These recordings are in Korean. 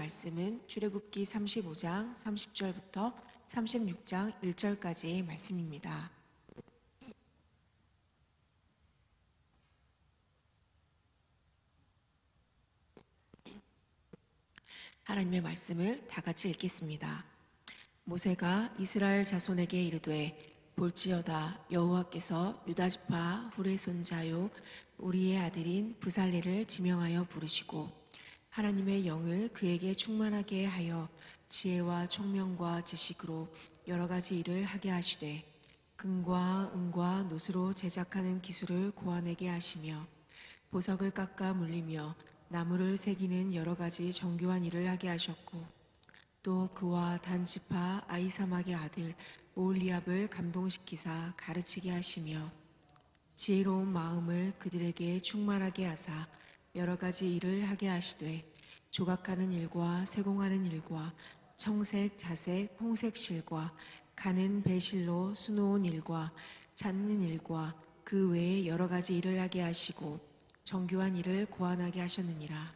말씀은 출애굽기 35장 30절부터 36장 1절까지의 말씀입니다. 하나님의 말씀을 다 같이 읽겠습니다. 모세가 이스라엘 자손에게 이르되 볼지어다 여호와께서 유다 지파 후레 손 자요 우리의 아들인 부살레를 지명하여 부르시고 하나님의 영을 그에게 충만하게 하여 지혜와 총명과 지식으로 여러 가지 일을 하게 하시되 금과 은과 노스로 제작하는 기술을 고아내게 하시며 보석을 깎아 물리며 나무를 새기는 여러 가지 정교한 일을 하게 하셨고 또 그와 단지파 아이사막의 아들 오올리압을 감동시키사 가르치게 하시며 지혜로운 마음을 그들에게 충만하게 하사 여러 가지 일을 하게 하시되 조각하는 일과 세공하는 일과 청색, 자색, 홍색 실과 가는 배실로 수놓은 일과 찾는 일과 그 외에 여러 가지 일을 하게 하시고 정교한 일을 고안하게 하셨느니라.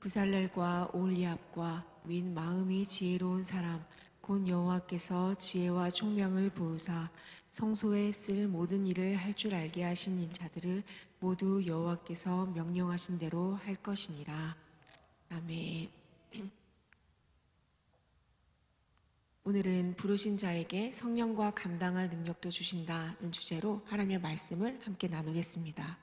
부살렐과 올리압과 윈 마음이 지혜로운 사람 곧 여호와께서 지혜와 총명을 부으사 성소에 쓸 모든 일을 할 줄 알게 하신 자들을 모두 여호와께서 명령하신 대로 할 것이니라. 아멘. 오늘은 부르신 자에게 성령과 감당할 능력도 주신다는 주제로 하나님의 말씀을 함께 나누겠습니다.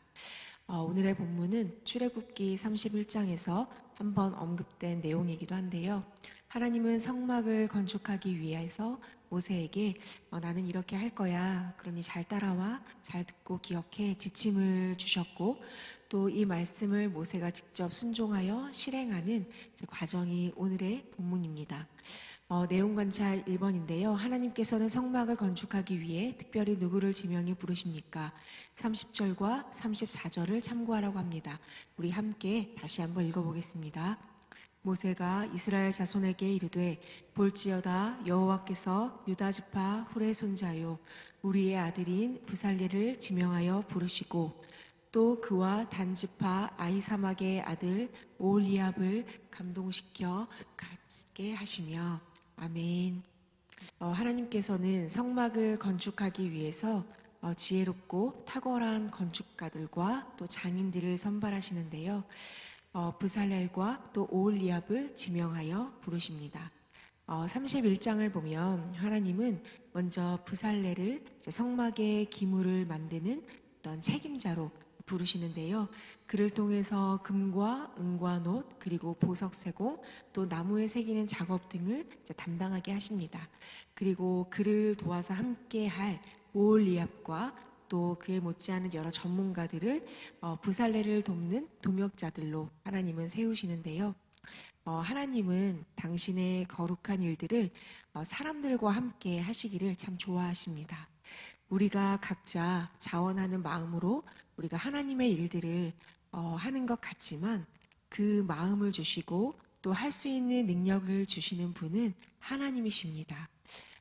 어, 오늘의 본문은 출애굽기 31장에서 한번 언급된 내용이기도 한데요. 하나님은 성막을 건축하기 위해서 모세에게 어, 나는 이렇게 할 거야. 그러니 잘 따라와. 잘 듣고 기억해. 지침을 주셨고 또 이 말씀을 모세가 직접 순종하여 실행하는 과정이 오늘의 본문입니다. 어, 내용 관찰 1번인데요. 하나님께서는 성막을 건축하기 위해 특별히 누구를 지명해 부르십니까? 30절과 34절을 참고하라고 합니다. 우리 함께 다시 한번 읽어보겠습니다. 모세가 이스라엘 자손에게 이르되 볼지어다 여호와께서 유다 지파 후레 손자요 우리의 아들인 부살레를 지명하여 부르시고 또 그와 단지파 아이사막의 아들 오올리압을 감동시켜 가게 하시며 아멘. 어, 하나님께서는 성막을 건축하기 위해서 어, 지혜롭고 탁월한 건축가들과 또 장인들을 선발하시는데요. 어, 부살렐과 또 오올리압을 지명하여 부르십니다. 어, 31장을 보면 하나님은 먼저 부살레를 성막의 기물을 만드는 어떤 책임자로 부르시는데요. 그를 통해서 금과 은과 놋 그리고 보석 세공 또 나무에 새기는 작업 등을 담당하게 하십니다. 그리고 그를 도와서 함께 할 오올리압과 또 그에 못지않은 여러 전문가들을 어, 부살레를 돕는 동역자들로 하나님은 세우시는데요. 어, 하나님은 당신의 거룩한 일들을 어, 사람들과 함께 하시기를 참 좋아하십니다. 우리가 각자 자원하는 마음으로 우리가 하나님의 일들을 어, 하는 것 같지만 그 마음을 주시고 또 할 수 있는 능력을 주시는 분은 하나님이십니다.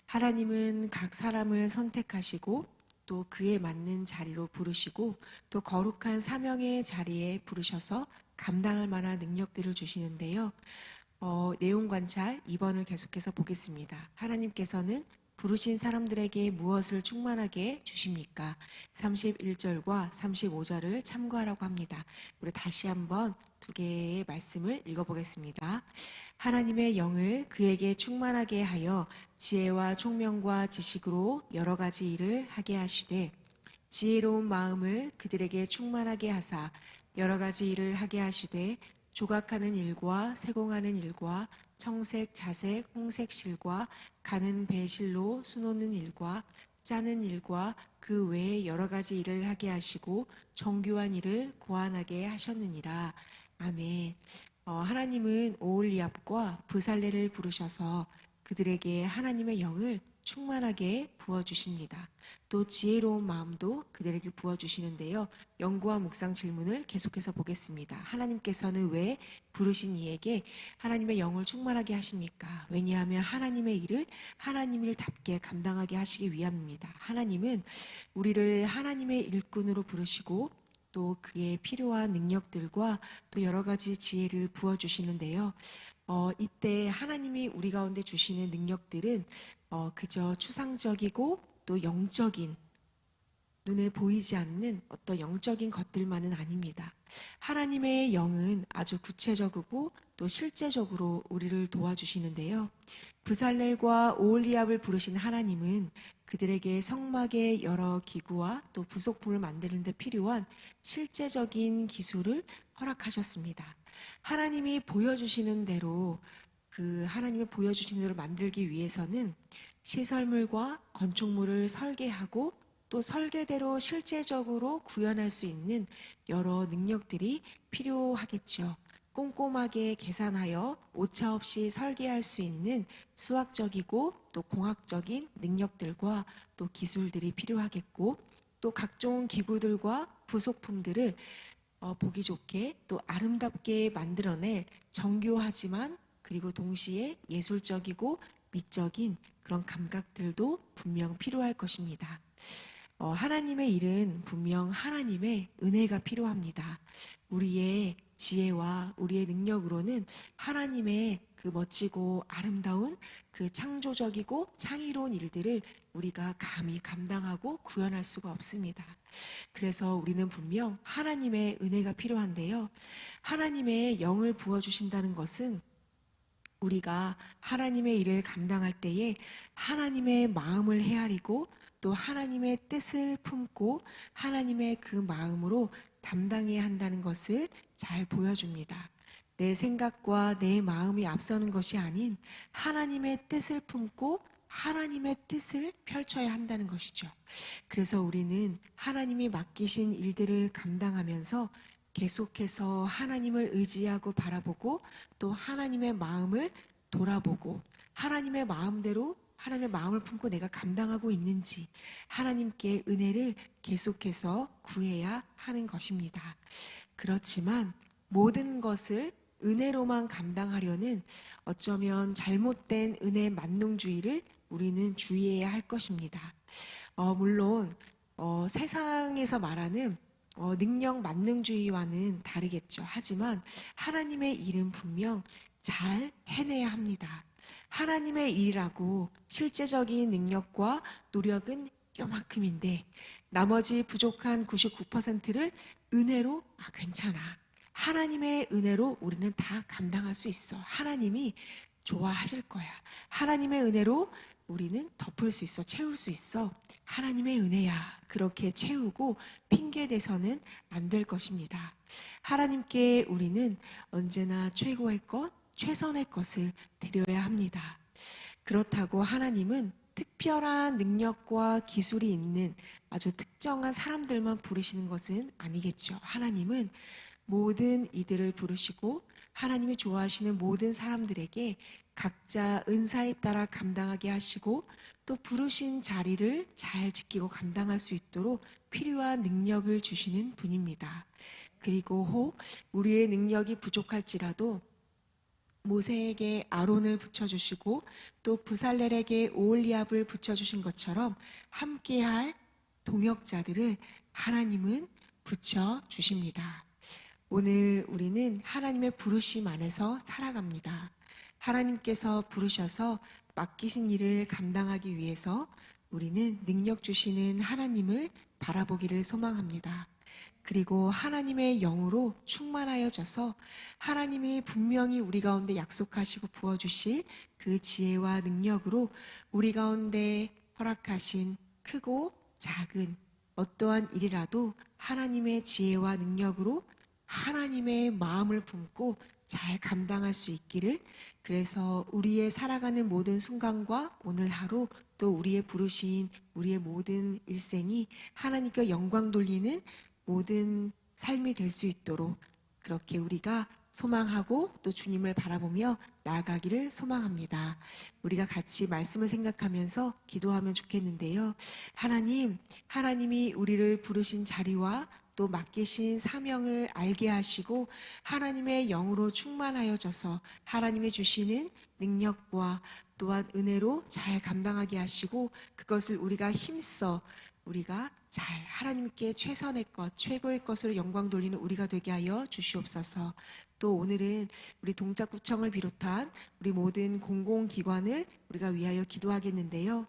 하나님은 각 사람을 선택하시고 또 그에 맞는 자리로 부르시고 또 거룩한 사명의 자리에 부르셔서 감당할 만한 능력들을 주시는데요. 어, 내용 관찰 2번을 계속해서 보겠습니다. 하나님께서는 부르신 사람들에게 무엇을 충만하게 주십니까? 31절과 35절을 참고하라고 합니다. 우리 다시 한번 두 개의 말씀을 읽어보겠습니다. 하나님의 영을 그에게 충만하게 하여 지혜와 총명과 지식으로 여러 가지 일을 하게 하시되 지혜로운 마음을 그들에게 충만하게 하사 여러 가지 일을 하게 하시되 조각하는 일과 세공하는 일과 청색, 자색, 홍색 실과 가는 배실로 수놓는 일과 짜는 일과 그 외에 여러 가지 일을 하게 하시고 정교한 일을 고안하게 하셨느니라. 아멘. 어, 하나님은 오올리압과 부살레를 부르셔서 그들에게 하나님의 영을 충만하게 부어주십니다. 또 지혜로운 마음도 그들에게 부어주시는데요. 연구와 묵상 질문을 계속해서 보겠습니다. 하나님께서는 왜 부르신 이에게 하나님의 영을 충만하게 하십니까? 왜냐하면 하나님의 일을 하나님 일답게 감당하게 하시기 위함입니다. 하나님은 우리를 하나님의 일꾼으로 부르시고 또 그에 필요한 능력들과 또 여러 가지 지혜를 부어주시는데요. 어, 이때 하나님이 우리 가운데 주시는 능력들은 어, 그저 추상적이고 또 영적인 눈에 보이지 않는 어떤 영적인 것들만은 아닙니다. 하나님의 영은 아주 구체적이고 또 실제적으로 우리를 도와주시는데요. 부살렐과 오올리압을 부르신 하나님은 그들에게 성막의 여러 기구와 또 부속품을 만드는 데 필요한 실제적인 기술을 허락하셨습니다. 하나님이 보여주시는 대로 그 하나님이 보여주시는 대로 만들기 위해서는 시설물과 건축물을 설계하고 또 설계대로 실제적으로 구현할 수 있는 여러 능력들이 필요하겠죠. 꼼꼼하게 계산하여 오차 없이 설계할 수 있는 수학적이고 또 공학적인 능력들과 또 기술들이 필요하겠고 또 각종 기구들과 부속품들을 어, 보기 좋게 또 아름답게 만들어낼 정교하지만 그리고 동시에 예술적이고 미적인 그런 감각들도 분명 필요할 것입니다. 어, 하나님의 일은 분명 하나님의 은혜가 필요합니다. 우리의 지혜와 우리의 능력으로는 하나님의 그 멋지고 아름다운 그 창조적이고 창의로운 일들을 우리가 감히 감당하고 구현할 수가 없습니다. 그래서 우리는 분명 하나님의 은혜가 필요한데요. 하나님의 영을 부어주신다는 것은 우리가 하나님의 일을 감당할 때에 하나님의 마음을 헤아리고 또 하나님의 뜻을 품고 하나님의 그 마음으로 담당해야 한다는 것을 잘 보여줍니다. 내 생각과 내 마음이 앞서는 것이 아닌 하나님의 뜻을 품고 하나님의 뜻을 펼쳐야 한다는 것이죠. 그래서 우리는 하나님이 맡기신 일들을 감당하면서 계속해서 하나님을 의지하고 바라보고 또 하나님의 마음을 돌아보고 하나님의 마음대로 하나님의 마음을 품고 내가 감당하고 있는지 하나님께 은혜를 계속해서 구해야 하는 것입니다. 그렇지만 모든 것을 은혜로만 감당하려는 어쩌면 잘못된 은혜 만능주의를 우리는 주의해야 할 것입니다. 어, 물론 어, 세상에서 말하는 어, 능력 만능주의와는 다르겠죠. 하지만 하나님의 일은 분명 잘 해내야 합니다. 하나님의 일이라고 실제적인 능력과 노력은 요만큼인데 나머지 부족한 99%를 은혜로 아 괜찮아. 하나님의 은혜로 우리는 다 감당할 수 있어. 하나님이 좋아하실 거야. 하나님의 은혜로 우리는 덮을 수 있어. 채울 수 있어. 하나님의 은혜야. 그렇게 채우고 핑계 대서는 안 될 것입니다. 하나님께 우리는 언제나 최고의 것, 최선의 것을 드려야 합니다. 그렇다고 하나님은 특별한 능력과 기술이 있는 아주 특정한 사람들만 부르시는 것은 아니겠죠. 하나님은 모든 이들을 부르시고 하나님이 좋아하시는 모든 사람들에게 각자 은사에 따라 감당하게 하시고 또 부르신 자리를 잘 지키고 감당할 수 있도록 필요한 능력을 주시는 분입니다. 그리고 혹 우리의 능력이 부족할지라도 모세에게 아론을 붙여주시고 또 부살렐에게 오올리압을 붙여주신 것처럼 함께할 동역자들을 하나님은 붙여주십니다. 오늘 우리는 하나님의 부르심 안에서 살아갑니다. 하나님께서 부르셔서 맡기신 일을 감당하기 위해서 우리는 능력 주시는 하나님을 바라보기를 소망합니다. 그리고 하나님의 영으로 충만하여져서 하나님이 분명히 우리 가운데 약속하시고 부어주실 그 지혜와 능력으로 우리 가운데 허락하신 크고 작은 어떠한 일이라도 하나님의 지혜와 능력으로 하나님의 마음을 품고 잘 감당할 수 있기를 그래서 우리의 살아가는 모든 순간과 오늘 하루 또 우리의 부르신 우리의 모든 일생이 하나님께 영광 돌리는 모든 삶이 될 수 있도록 그렇게 우리가 소망하고 또 주님을 바라보며 나아가기를 소망합니다. 우리가 같이 말씀을 생각하면서 기도하면 좋겠는데요. 하나님, 하나님이 우리를 부르신 자리와 또 맡기신 사명을 알게 하시고 하나님의 영으로 충만하여져서 하나님의 주시는 능력과 또한 은혜로 잘 감당하게 하시고 그것을 우리가 힘써 우리가 잘 하나님께 최선의 것, 최고의 것으로 영광 돌리는 우리가 되게 하여 주시옵소서. 또 오늘은 우리 동작구청을 비롯한 우리 모든 공공기관을 우리가 위하여 기도하겠는데요.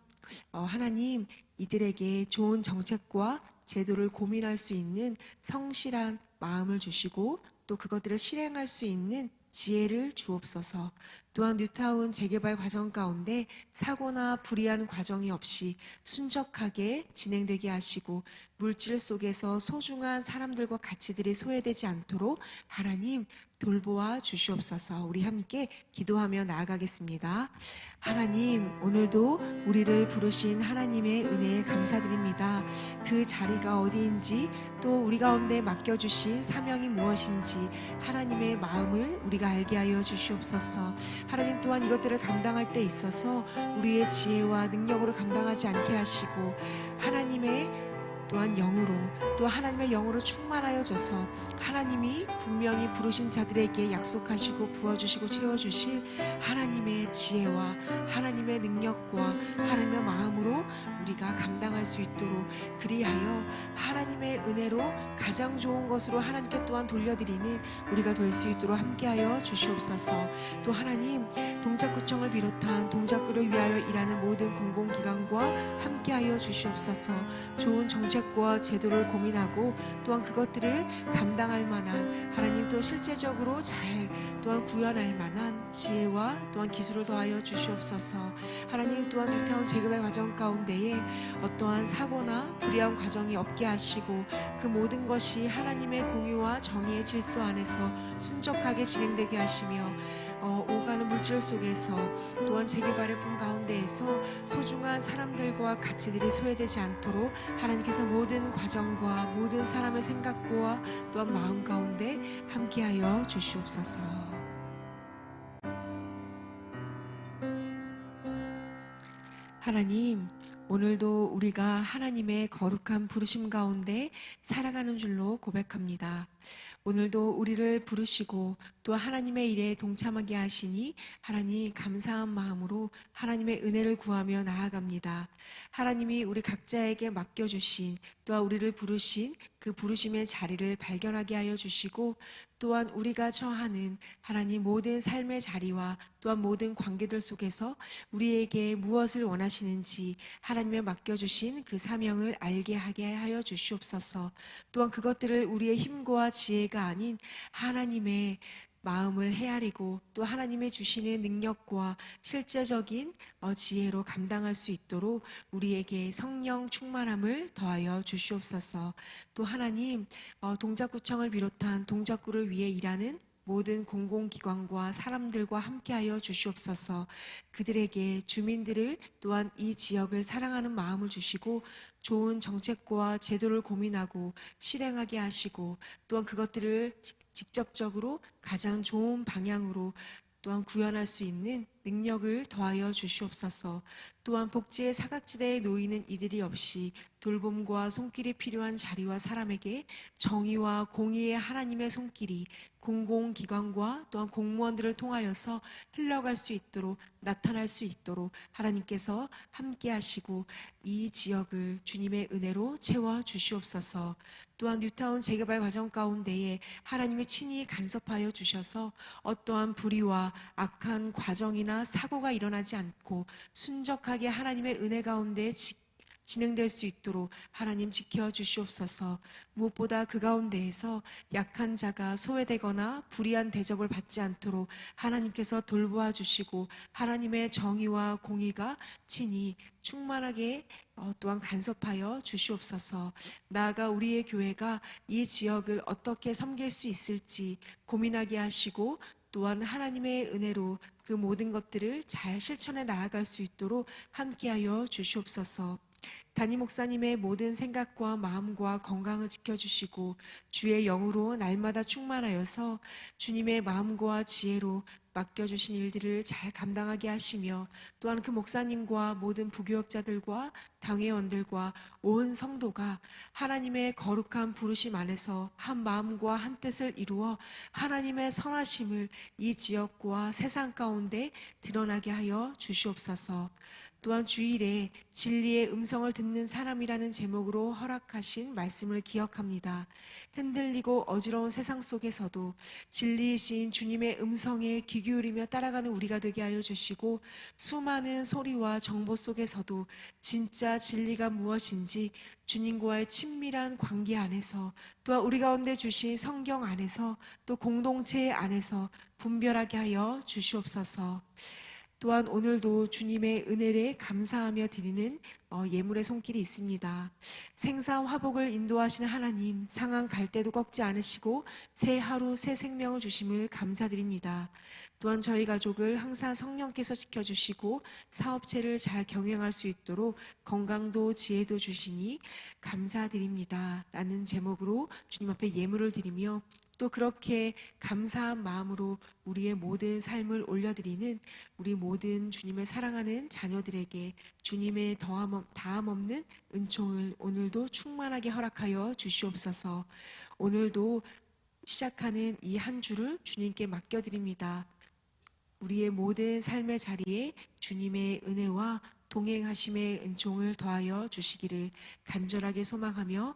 어, 하나님 이들에게 좋은 정책과 제도를 고민할 수 있는 성실한 마음을 주시고 또 그것들을 실행할 수 있는 지혜를 주옵소서. 또한 뉴타운 재개발 과정 가운데 사고나 불이한 과정이 없이 순적하게 진행되게 하시고 물질 속에서 소중한 사람들과 가치들이 소외되지 않도록 하나님 돌보아 주시옵소서. 우리 함께 기도하며 나아가겠습니다. 하나님, 오늘도 우리를 부르신 하나님의 은혜에 감사드립니다. 그 자리가 어디인지 또 우리 가운데 맡겨주신 사명이 무엇인지 하나님의 마음을 우리가 알게 하여 주시옵소서. 하나님 또한 이것들을 감당할 때 있어서 우리의 지혜와 능력으로 감당하지 않게 하시고 하나님의 또한 영으로 또 하나님의 영으로 충만하여 져서 하나님이 분명히 부르신 자들에게 약속하시고 부어주시고 채워주실 하나님의 지혜와 하나님의 능력과 하나님의 마음으로 우리가 감당할 수 있도록 그리하여 하나님의 은혜로 가장 좋은 것으로 하나님께 또한 돌려드리는 우리가 될 수 있도록 함께하여 주시옵소서. 또 하나님 동작구청을 비롯한 동작구를 위하여 일하는 모든 공공기관과 함께하여 주시옵소서. 좋은 정책 정책과 제도를 고민하고 또한 그것들을 감당할 만한 하나님 또 실제적으로 잘 또한 구현할 만한 지혜와 또한 기술을 더하여 주시옵소서. 하나님 또한 뉴타운 재개발 과정 가운데에 어떠한 사고나 불의한 과정이 없게 하시고 그 모든 것이 하나님의 공유와 정의의 질서 안에서 순적하게 진행되게 하시며 어, 오가는 물질 속에서 또한 재개발의 품 가운데에서 소중한 사람들과 가치들이 소외되지 않도록 하나님께서 모든 과정과 모든 사람의 생각과 또한 마음 가운데 함께하여 주시옵소서. 하나님, 오늘도 우리가 하나님의 거룩한 부르심 가운데 살아가는 줄로 고백합니다. 오늘도 우리를 부르시고 또 하나님의 일에 동참하게 하시니 하나님 감사한 마음으로 하나님의 은혜를 구하며 나아갑니다. 하나님이 우리 각자에게 맡겨주신 또한 우리를 부르신 그 부르심의 자리를 발견하게 하여 주시고 또한 우리가 처하는 하나님 모든 삶의 자리와 또한 모든 관계들 속에서 우리에게 무엇을 원하시는지 하나님의 맡겨주신 그 사명을 알게 하게 하여 주시옵소서 또한 그것들을 우리의 힘과 지혜가 아닌 하나님의 마음을 헤아리고 또 하나님의 주시는 능력과 실제적인 어, 지혜로 감당할 수 있도록 우리에게 성령 충만함을 더하여 주시옵소서. 또 하나님 어, 동작구청을 비롯한 동작구를 위해 일하는 모든 공공기관과 사람들과 함께하여 주시옵소서 그들에게 주민들을 또한 이 지역을 사랑하는 마음을 주시고 좋은 정책과 제도를 고민하고 실행하게 하시고 또한 그것들을 직접적으로 가장 좋은 방향으로 또한 구현할 수 있는 능력을 더하여 주시옵소서. 또한 복지의 사각지대에 놓이는 이들이 없이 돌봄과 손길이 필요한 자리와 사람에게 정의와 공의의 하나님의 손길이 공공기관과 또한 공무원들을 통하여서 흘러갈 수 있도록 나타날 수 있도록 하나님께서 함께 하시고 이 지역을 주님의 은혜로 채워 주시옵소서. 또한 뉴타운 재개발 과정 가운데에 하나님의 친히 간섭하여 주셔서 어떠한 불의와 악한 과정이나 사고가 일어나지 않고 순적 하게 하나님의 은혜 가운데 지 진행될 수 있도록 하나님 지켜 주시옵소서. 무엇보다 그 가운데에서 약한 자가 소외되거나 불의한 대접을 받지 않도록 하나님께서 돌보아 주시고 하나님의 정의와 공의가 친히 충만하게 어, 또한 간섭하여 주시옵소서. 나아가 우리의 교회가 이 지역을 어떻게 섬길 수 있을지 고민하게 하시고 또한 하나님의 은혜로 그 모든 것들을 잘 실천해 나아갈 수 있도록 함께하여 주시옵소서. 담임 목사님의 모든 생각과 마음과 건강을 지켜주시고 주의 영으로 날마다 충만하여서 주님의 마음과 지혜로 맡겨주신 일들을 잘 감당하게 하시며 또한 그 목사님과 모든 부교역자들과 당회원들과 온 성도가 하나님의 거룩한 부르심 안에서 한 마음과 한 뜻을 이루어 하나님의 선하심을 이 지역과 세상 가운데 드러나게 하여 주시옵소서. 또한 주일에 진리의 음성을 듣는 사람이라는 제목으로 허락하신 말씀을 기억합니다. 흔들리고 어지러운 세상 속에서도 진리이신 주님의 음성에 귀 기울이며 따라가는 우리가 되게 하여 주시고 수많은 소리와 정보 속에서도 진짜 진리가 무엇인지 주님과의 친밀한 관계 안에서 또한 우리 가운데 주신 성경 안에서 또 공동체 안에서 분별하게 하여 주시옵소서. 또한 오늘도 주님의 은혜를 감사하며 드리는 어, 예물의 손길이 있습니다. 생사 화복을 인도하시는 하나님, 상한 갈 때도 꺾지 않으시고 새 하루 새 생명을 주심을 감사드립니다. 또한 저희 가족을 항상 성령께서 지켜주시고 사업체를 잘 경영할 수 있도록 건강도 지혜도 주시니 감사드립니다. 라는 제목으로 주님 앞에 예물을 드리며 또 그렇게 감사한 마음으로 우리의 모든 삶을 올려드리는 우리 모든 주님을 사랑하는 자녀들에게 주님의 다함 없는 은총을 오늘도 충만하게 허락하여 주시옵소서. 오늘도 시작하는 이 한 주를 주님께 맡겨드립니다. 우리의 모든 삶의 자리에 주님의 은혜와 동행하심의 은총을 더하여 주시기를 간절하게 소망하며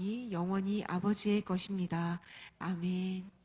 이 영원히 아버지의 것입니다. 아멘.